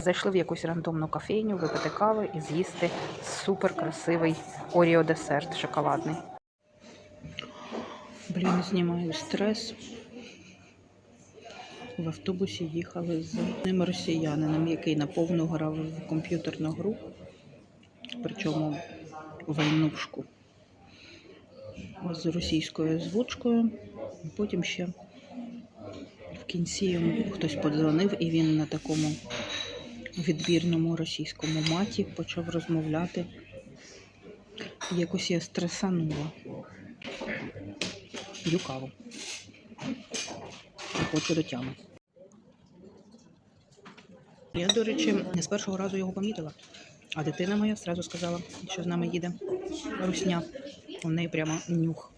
Зайшли в якусь рандомну кофейню, випити кави і з'їсти супер красивий оріо десерт шоколадний. Блін, знімаю стрес. В автобусі їхали з одним росіянином, який наповну грав в комп'ютерну гру, причому войнушку з російською озвучкою. Потім ще в кінці йому хтось подзвонив, і він на такому відбірному російському маті почав розмовляти. Якось я стресанула. П'ю каву. Хочу до тями. Я, до речі, не з першого разу його помітила. А дитина моя одразу сказала, що з нами їде русня. У неї прямо нюх.